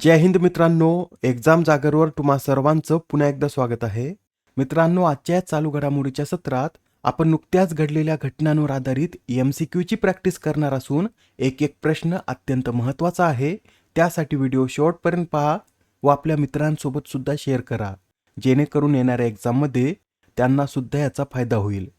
जय हिंद मित्रांनो एक्झाम जागरवर तुम्हा सर्वांचं पुन्हा एकदा स्वागत आहे. मित्रांनो आजच्या चालू घडामोडीच्या सत्रात आपण नुकत्याच घडलेल्या घटनांवर आधारित एम सी क्यूची प्रॅक्टिस करणार असून एक एक प्रश्न अत्यंत महत्त्वाचा आहे. त्यासाठी व्हिडिओ शेवटपर्यंत पहा व आपल्या मित्रांसोबत सुद्धा शेअर करा. जेणेकरून येणाऱ्या एक्झाममध्ये त्यांना सुद्धा याचा फायदा होईल.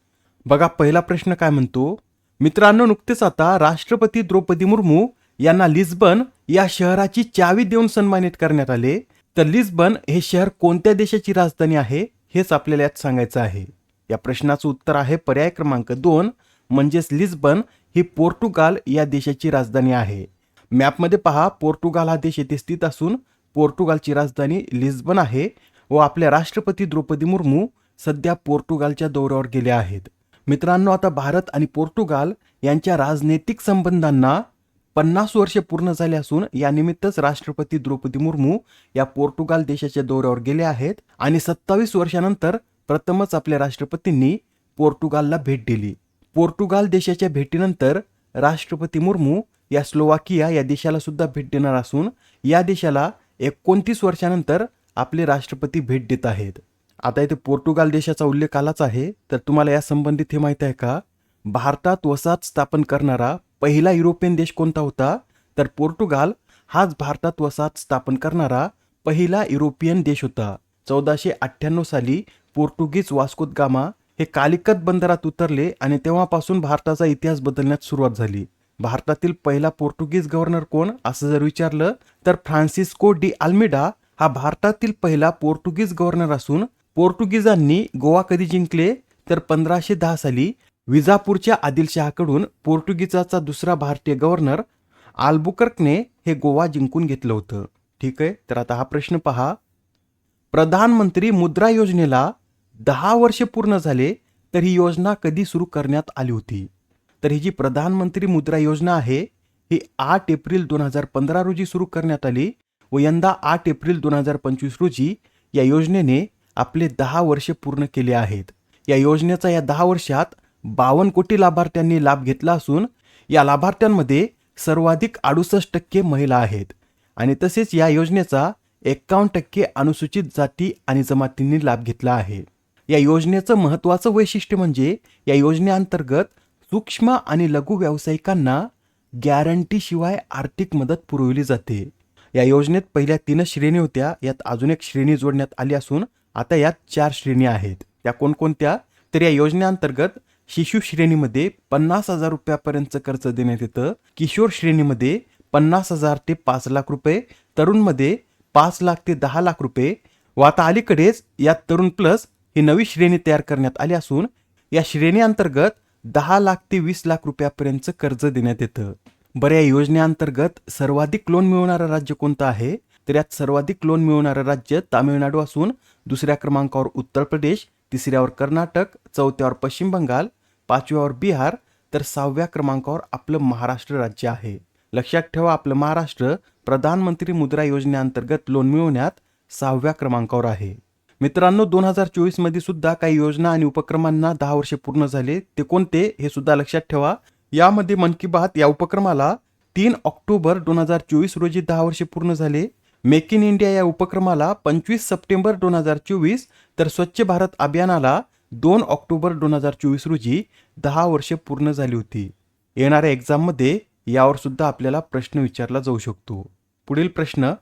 बघा पहिला प्रश्न काय म्हणतो? मित्रांनो नुकतेच आता राष्ट्रपती द्रौपदी मुर्मू यांना लिस्बन या शहराची चावी देऊन सन्मानित करण्यात आले. तर लिस्बन हे शहर कोणत्या देशाची राजधानी आहे हेच आपल्याला यात सांगायचं आहे. या प्रश्नाचं उत्तर आहे पर्याय क्रमांक दोन म्हणजेच लिस्बन ही पोर्तुगाल या देशाची राजधानी आहे. मॅपमध्ये पहा पोर्तुगाल हा देश येथे स्थित असून पोर्तुगालची राजधानी लिस्बन आहे व आपल्या राष्ट्रपती द्रौपदी मुर्मू सध्या पोर्तुगालच्या दौऱ्यावर गेल्या आहेत. मित्रांनो आता भारत आणि पोर्तुगाल यांच्या राजनैतिक संबंधांना पन्नास वर्ष पूर्ण झाले असून यानिमित्तच राष्ट्रपती द्रौपदी मुर्मू या पोर्तुगाल देशाच्या दौऱ्यावर गेले आहेत आणि सत्तावीस वर्षानंतर प्रथमच आपल्या राष्ट्रपतींनी पोर्तुगालला भेट दिली. पोर्तुगाल देशाच्या भेटीनंतर राष्ट्रपती मुर्मू या स्लोवाकिया या देशाला सुद्धा भेट देणार असून या देशाला एकोणतीस वर्षानंतर आपले राष्ट्रपती भेट देत आहेत. आता इथे पोर्तुगाल देशाचा उल्लेख आलाच आहे. तर तुम्हाला या संबंधित हे माहीत आहे का? भारतात वसाहत स्थापन करणारा पहिला युरोपियन देश कोणता होता? तर पोर्तुगाल हाच भारतात वसाहत स्थापन करणारा पहिला युरोपियन देश होता. चौदाशे अठ्ठ्याण्णव साली पोर्तुगीज वास्कोत गामा हे कालिकत बंदरात उतरले आणि तेव्हापासून भारताचा इतिहास बदलण्यात सुरुवात झाली. भारतातील पहिला पोर्तुगीज गव्हर्नर कोण? असं जर विचारलं तर फ्रान्सिस्को डी आल्मेडा हा भारतातील पहिला पोर्तुगीज गव्हर्नर असून पोर्तुगीजांनी गोवा कधी जिंकले? तर पंधराशे दहा साली विजापूरच्या आदिलशहाकडून पोर्तुगीजाचा दुसरा भारतीय गव्हर्नर आल्बुकर्कने हे गोवा जिंकून घेतलं होतं. ठीक आहे तर आता हा प्रश्न पहा. प्रधानमंत्री मुद्रा योजनेला दहा वर्षे पूर्ण झाले तर ही योजना कधी सुरू करण्यात आली होती? तर ही जी प्रधानमंत्री मुद्रा योजना आहे ही आठ एप्रिल दोन हजार पंधरा रोजी सुरू करण्यात आली व यंदा आठ एप्रिल दोन हजार पंचवीस रोजी या योजनेने आपले दहा वर्षे पूर्ण केले आहेत. या योजनेचा या दहा वर्षात बावन्न कोटी लाभार्थ्यांनी लाभ घेतला असून या लाभार्थ्यांमध्ये सर्वाधिक अडुसष्ट टक्के महिला आहेत. आणि तसेच या योजनेचा एक्कावन्न टक्के अनुसूचित जाती आणि जमातींनी लाभ घेतला आहे. या योजनेचं महत्त्वाचं वैशिष्ट्य म्हणजे या योजनेअंतर्गत सूक्ष्म आणि लघु व्यावसायिकांना गॅरंटीशिवाय आर्थिक मदत पुरवली जाते. या योजनेत पहिल्या तीनच श्रेणी होत्या यात अजून एक श्रेणी जोडण्यात आली असून आता यात चार श्रेणी आहेत. त्या कोणकोणत्या? तर या योजनेअंतर्गत शिशु श्रेणीमध्ये पन्नास हजार रुपयापर्यंतचं कर्ज देण्यात येतं. किशोर श्रेणीमध्ये पन्नास हजार ते पाच लाख रुपये तरुणमध्ये पाच लाख ते दहा लाख रुपये. व आता अलीकडेच यात तरुण प्लस ही नवी श्रेणी तयार करण्यात आली असून या श्रेणी अंतर्गत दहा लाख ते वीस लाख रुपयापर्यंतचं कर्ज देण्यात येतं. बरं या योजनेअंतर्गत सर्वाधिक लोन मिळवणारं राज्य कोणतं आहे? तर यात सर्वाधिक लोन मिळवणारं राज्य तामिळनाडू असून दुसऱ्या क्रमांकावर उत्तर प्रदेश तिसऱ्यावर कर्नाटक चौथ्यावर पश्चिम बंगाल पाचव्यावर बिहार तर सहाव्या क्रमांकावर आपलं महाराष्ट्र राज्य आहे. लक्षात ठेवा आपलं महाराष्ट्र प्रधानमंत्री मुद्रा योजनेअंतर्गत लोन मिळवण्यात सहाव्या क्रमांकावर आहे. मित्रांनो दोन हजार चोवीसमध्ये सुद्धा काही योजना आणि उपक्रमांना दहा वर्षे पूर्ण झाले. ते कोणते हे सुद्धा लक्षात ठेवा. यामध्ये मन की बात या उपक्रमाला तीन ऑक्टोबर दोन हजार चोवीस रोजी दहा वर्षे पूर्ण झाले. मेक इन इंडिया या उपक्रमाला पंचवीस सप्टेंबर दोन हजार चोवीस तर स्वच्छ भारत अभियानाला दोन ऑक्टोबर दोन हजार चोवीस रोजी दहा वर्षे पूर्ण झाली होती. येणाऱ्या एक्झाममध्ये यावर सुद्धा आपल्याला प्रश्न विचारला जाऊ शकतो. पुढील प्रश्न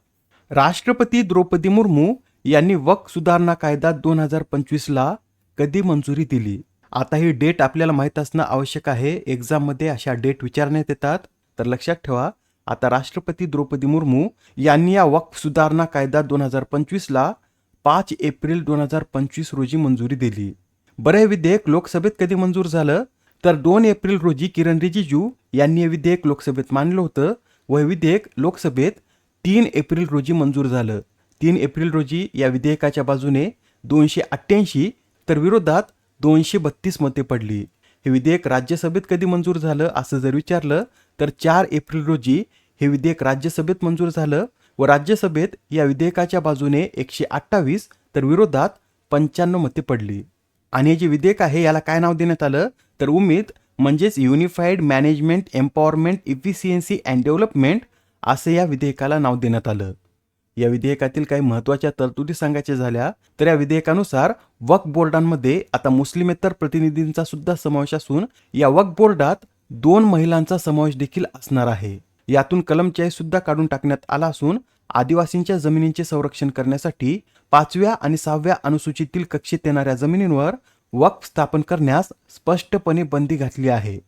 राष्ट्रपती द्रौपदी मुर्मू यांनी वक सुधारणा कायदा दोन हजार पंचवीसला कधी मंजुरी दिली? आता ही डेट आपल्याला माहीत असणं आवश्यक आहे. एक्झाममध्ये अशा डेट विचारण्यात येतात. तर लक्षात ठेवा आता राष्ट्रपती द्रौपदी मुर्मू यांनी या वक्फ सुधारणा कायदा दोन हजार पंचवीसला पाच एप्रिल दोन हजार पंचवीस रोजी मंजुरी दिली. बरं हे विधेयक लोकसभेत कधी मंजूर झालं? तर दोन एप्रिल रोजी किरण रिजिजू यांनी हे विधेयक लोकसभेत मांडलं होतं व हे विधेयक लोकसभेत तीन एप्रिल रोजी मंजूर झालं. तीन एप्रिल रोजी या विधेयकाच्या बाजूने दोनशे अठ्ठ्याऐंशी तर विरोधात दोनशे बत्तीस मते पडली. हे विधेयक राज्यसभेत कधी मंजूर झालं असं जर विचारलं तर चार एप्रिल रोजी हे विधेयक राज्यसभेत मंजूर झालं व राज्यसभेत या विधेयकाच्या बाजूने एकशे अठ्ठावीस तर विरोधात पंच्याण्णव मते पडली. आणि हे जे विधेयक आहे याला काय नाव देण्यात आलं? तर उमेद म्हणजेच unified management empowerment efficiency and development असं या विधेयकाला नाव देण्यात आलं. या विधेयकातील काही महत्त्वाच्या तरतुदी सांगायच्या झाल्या तर या विधेयकानुसार वक्फ बोर्डांमध्ये आता मुस्लिमेतर प्रतिनिधींचा सुद्धा समावेश असून या वक्फ बोर्डात दोन महिलांचा समावेश देखील असणार आहे. यातून कलम चाळीस सुद्धा काढून टाकण्यात आला असून आदिवासींच्या जमिनींचे संरक्षण करण्यासाठी पाचव्या आणि सहाव्या अनुसूचीतील कक्षेत येणाऱ्या जमिनींवर वक्फ स्थापन करण्यास स्पष्टपणे बंदी घातली आहे.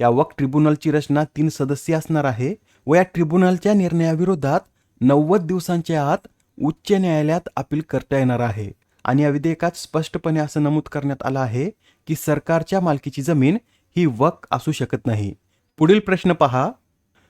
या वक्फ ट्रिब्युनलची रचना तीन सदस्य असणार आहे व या ट्रिब्युनलच्या निर्णयाविरोधात नव्वद दिवसांच्या आत उच्च न्यायालयात अपील करता येणार आहे. आणि या विधेयकात स्पष्टपणे असं नमूद करण्यात आलं आहे की सरकारच्या मालकीची जमीन ही वक असू शकत नाही. पुढील प्रश्न पहा.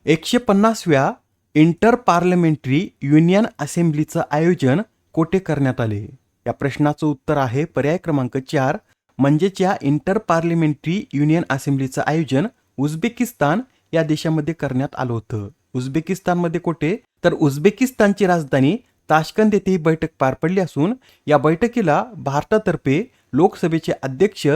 एकशे पन्नासव्या इंटर पार्लमेंटरी युनियन असेंब्लीचं आयोजन कोठे करण्यात आले? या प्रश्नाचं उत्तर आहे पर्याय क्रमांक चार म्हणजेच या इंटर पार्लिमेंटरी युनियन असेंब्लीचं आयोजन उझबेकिस्तान या देशामध्ये करण्यात आलं होतं. उझबेकिस्तानमध्ये कोठे? तर उझबेकिस्तानची राजधानी ताशकंद येथे ही बैठक पार पडली असून या बैठकीला भारतातर्फे लोकसभेचे अध्यक्ष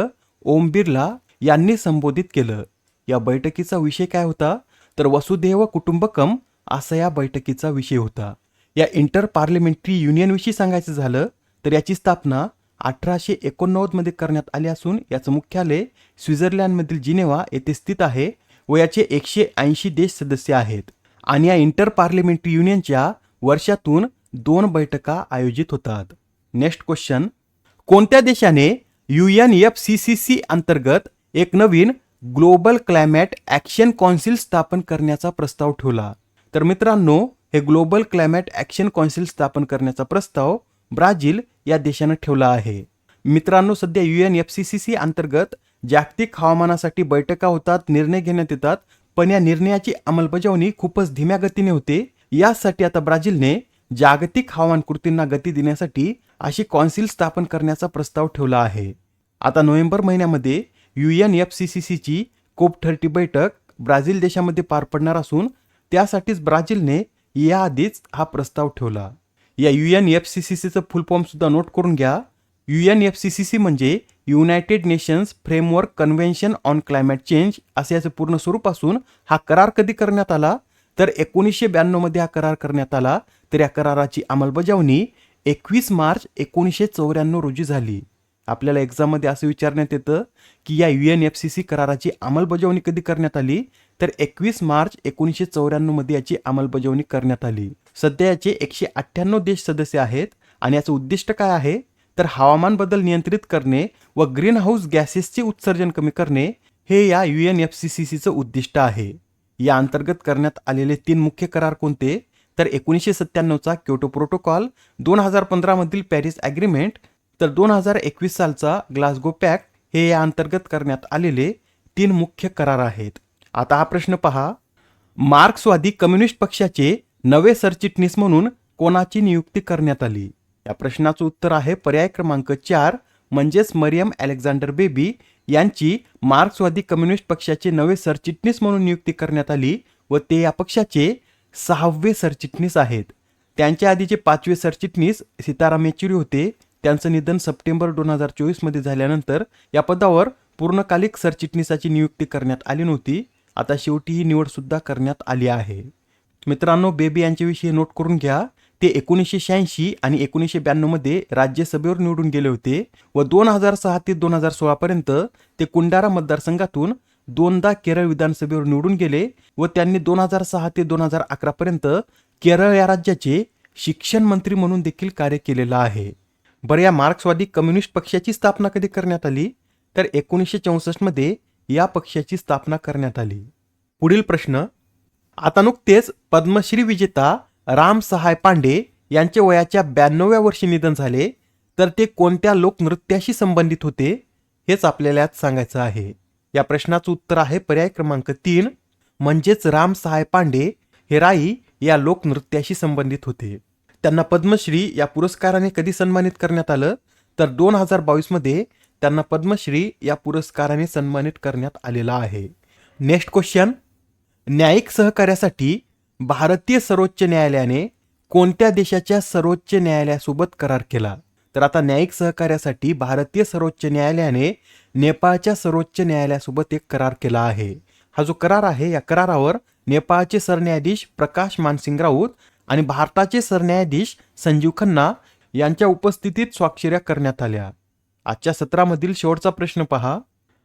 ओम बिर्ला यांनी संबोधित केलं. या बैठकीचा विषय काय होता? तर वसुधैव कुटुंबकम असा या बैठकीचा विषय होता. या इंटर पार्लिमेंटरी युनियनविषयी सांगायचं झालं तर याची स्थापना अठराशे एकोणनव्वदमध्ये करण्यात आली असून याचं मुख्यालय स्वित्झर्लंडमधील जिनेवा येथे स्थित आहे व याचे एकशे ऐंशी देश सदस्य आहेत. आणि या इंटर पार्लिमेंटरी युनियनच्या वर्षातून दोन बैठका आयोजित होतात. Next question. कोणत्या देशाने U N F C C C अंतर्गत एक नवीन ग्लोबल क्लायमॅट ॲक्शन कौन्सिल स्थापन करण्याचा प्रस्ताव ठेवला? तर मित्रांनो हे ग्लोबल क्लायमॅट ॲक्शन कौन्सिल स्थापन करण्याचा प्रस्ताव ब्राझील या देशानं ठेवला आहे. मित्रांनो सध्या U N F C C C अंतर्गत जागतिक हवामानासाठी बैठका होतात निर्णय घेण्यात येतात पण या निर्णयाची अंमलबजावणी खूपच धीम्या गतीने होते. यासाठी आता ब्राझीलने जागतिक हवामान कृतींना गती देण्यासाठी अशी कौन्सिल स्थापन करण्याचा प्रस्ताव ठेवला आहे. आता नोव्हेंबर महिन्यामध्ये U N F C C सीची कोप थर्टी बैठक ब्राझील देशामध्ये पार पडणार असून त्यासाठीच ब्राझीलने याआधीच हा प्रस्ताव ठेवला. या U N F C C सीचं फुल फॉर्म सुद्धा नोट करून घ्या. U N F C C C म्हणजे United Nations framework convention on climate change असे याचं पूर्ण स्वरूप असून हा करार कधी करण्यात आला? तर एकोणीसशे ब्याण्णवमध्ये हा करार करण्यात आला. तर या कराराची अंमलबजावणी एकवीस मार्च एकोणीसशे चौऱ्याण्णव रोजी झाली. आपल्याला एक्झाममध्ये असं विचारण्यात येतं की या U N F C C कराराची अंमलबजावणी कधी करण्यात आली? तर एकवीस मार्च एकोणीसशे चौऱ्याण्णवमध्ये याची अंमलबजावणी करण्यात आली. सध्या याचे एकशे अठ्ठ्याण्णव देश सदस्य आहेत आणि याचं उद्दिष्ट काय आहे? तर हवामान बदल नियंत्रित करणे व ग्रीन हाऊस गॅसेसचे उत्सर्जन कमी करणे हे या U N F C C सीचं उद्दिष्ट आहे. या अंतर्गत करण्यात आलेले तीन मुख्य करार कोणते? तर एकोणीसशे सत्त्याण्णवचा क्योटो प्रोटोकॉल दोन हजार पंधरामधील पॅरिस ॲग्रीमेंट तर दोन हजार एकवीस सालचा ग्लासगो पॅक्ट हे या अंतर्गत करण्यात आलेले तीन मुख्य करार आहेत. आता हा प्रश्न पहा. मार्क्सवादी कम्युनिस्ट पक्षाचे नवे सरचिटणीस म्हणून कोणाची नियुक्ती करण्यात आली? या प्रश्नाचं उत्तर आहे पर्याय क्रमांक चार म्हणजेच मरियम अलेक्झांडर बेबी यांची मार्क्सवादी कम्युनिस्ट पक्षाचे नवे सरचिटणीस म्हणून नियुक्ती करण्यात आली व ते या पक्षाचे सहावे सरचिटणीस आहेत. त्यांच्या आधीचे पाचवे सरचिटणीस सीताराम येचुरी होते. त्यांचं निधन सप्टेंबर दोन हजार चोवीसमध्ये झाल्यानंतर या पदावर पूर्णकालिक सरचिटणीसाची नियुक्ती करण्यात आली नव्हती. आता शेवटी ही निवडसुद्धा करण्यात आली आहे. मित्रांनो बेबी यांच्याविषयी नोट करून घ्या. ते एकोणीसशे शहाऐंशी आणि एकोणीसशे ब्याण्णवमध्ये राज्यसभेवर निवडून गेले होते व दोन हजार सहा ते दोन हजार सोळापर्यंत ते कुंडारा मतदारसंघातून दोनदा केरळ विधानसभेवर निवडून गेले व त्यांनी दोन हजार सहा ते दोन हजार अकरापर्यंत केरळ या राज्याचे शिक्षण मंत्री म्हणून देखील कार्य केलेलं आहे. बरं या मार्क्सवादी कम्युनिस्ट पक्षाची स्थापना कधी करण्यात आली? तर एकोणीसशे चौसष्टमध्ये या पक्षाची स्थापना करण्यात आली. पुढील प्रश्न आता नुकतेच पद्मश्री विजेता राम सहाय पांडे यांचे वयाच्या ब्याण्णव्या वर्षी निधन झाले तर ते कोणत्या लोकनृत्याशी संबंधित होते हेच आपल्याला यात सांगायचं आहे. या प्रश्नाचं उत्तर आहे पर्याय क्रमांक तीन म्हणजेच राम सहाय पांडे हे राई या लोकनृत्याशी संबंधित होते. त्यांना पद्मश्री या पुरस्काराने कधी सन्मानित करण्यात आलं तर दोन हजार बावीसमध्ये त्यांना पद्मश्री या पुरस्काराने सन्मानित करण्यात आलेला आहे. नेक्स्ट क्वेश्चन न्यायिक सहकार्यासाठी भारतीय सर्वोच्च न्यायालयाने कोणत्या देशाच्या सर्वोच्च न्यायालयासोबत करार केला? तर आता न्यायिक सहकार्यासाठी भारतीय सर्वोच्च न्यायालयाने नेपाळच्या सर्वोच्च न्यायालयासोबत एक करार केला आहे. हा जो करार आहे या करारावर नेपाळचे सरन्यायाधीश प्रकाश मानसिंग राऊत आणि भारताचे सरन्यायाधीश संजीव खन्ना यांच्या उपस्थितीत स्वाक्षऱ्या करण्यात आल्या. आजच्या सत्रामधील शेवटचा प्रश्न पहा.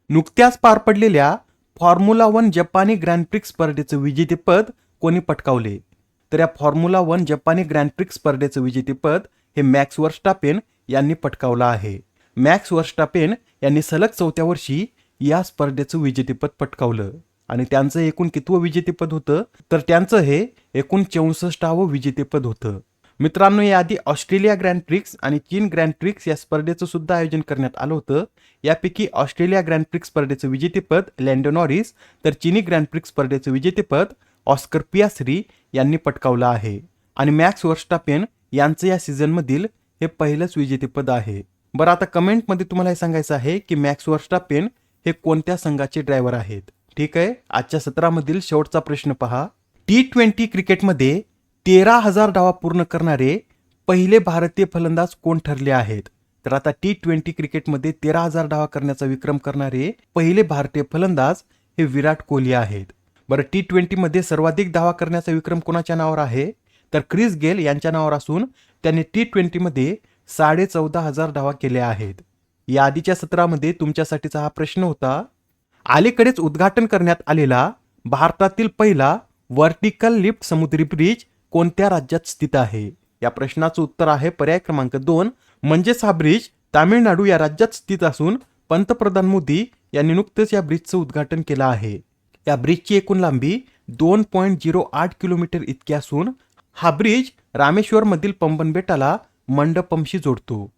नुकत्याच पार पडलेल्या फॉर्म्युला वन जपानी ग्रँड प्रिक्स स्पर्धेचं विजेतेपद कोणी पटकावले? तर या फॉर्म्युला वन जपानी ग्रँड प्रिक्स स्पर्धेचं विजेतेपद हे मॅक्स वर्स्टापेन यांनी पटकावलं आहे. मॅक्स वर्स्टापेन यांनी सलग चौथ्या वर्षी या स्पर्धेचं विजेतेपद पटकावलं. आणि त्यांचं एकूण कितवं विजेतेपद होतं? तर त्यांचं हे एकूण चौसष्टावं विजेतेपद होतं. मित्रांनो याआधी ऑस्ट्रेलिया ग्रँड प्रिक्स आणि चीन ग्रँड प्रिक्स या स्पर्धेचं सुद्धा आयोजन करण्यात आलं होतं. यापैकी ऑस्ट्रेलिया ग्रँड प्रिक्स स्पर्धेचं विजेतेपद लँडो नॉरिस तर चिनी ग्रँड प्रिक्स स्पर्धेचं विजेतेपद ऑस्कर पियासरी यांनी पटकावलं आहे. आणि मॅक्स वर्स्टापेन यांचं या सीझनमधील हे पहिलंच विजेतेपद आहे. बरं आता कमेंटमध्ये तुम्हाला हे सांगायचं आहे की मॅक्स वर्स्टापेन हे कोणत्या संघाचे ड्रायव्हर आहेत? ठीक आहे आजच्या सत्रामधील शेवटचा प्रश्न पहा. टी ट्वेंटी क्रिकेटमध्ये तेरा हजार डावा पूर्ण करणारे पहिले भारतीय फलंदाज कोण ठरले आहेत? तर आता टी ट्वेंटी क्रिकेटमध्ये तेरा हजार डावा करण्याचा विक्रम करणारे पहिले भारतीय फलंदाज हे विराट कोहली आहेत. बरं टी ट्वेंटीमध्ये सर्वाधिक धावा करण्याचा विक्रम कोणाच्या नावावर आहे? तर क्रिस गेल यांच्या नावावर असून त्यांनी टी ट्वेंटीमध्ये साडे चौदा हजार धावा केल्या आहेत. या आधीच्या सत्रामध्ये तुमच्यासाठीचा हा प्रश्न होता अलीकडेच उद्घाटन करण्यात आलेला भारतातील पहिला व्हर्टिकल लिफ्ट समुद्री ब्रिज कोणत्या राज्यात स्थित आहे? या प्रश्नाचं उत्तर आहे पर्याय क्रमांक दोन. म्हणजेच हा ब्रिज तामिळनाडू या राज्यात स्थित असून पंतप्रधान मोदी यांनी नुकतंच या ब्रिजचं उद्घाटन केलं आहे. या ब्रिजची एकूण लांबी दोन पॉईंट झिरो आठ किलोमीटर इतकी असून हा ब्रिज रामेश्वरमधील पंबन बेटाला मंडपमशी जोडतो.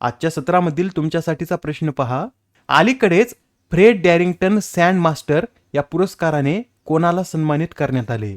आजच्या सत्रामधील तुमच्यासाठीचा प्रश्न पहा. अलीकडेच फ्रेड डॅरिंग्टन सँड मास्टर या पुरस्काराने कोणाला सन्मानित करण्यात आले?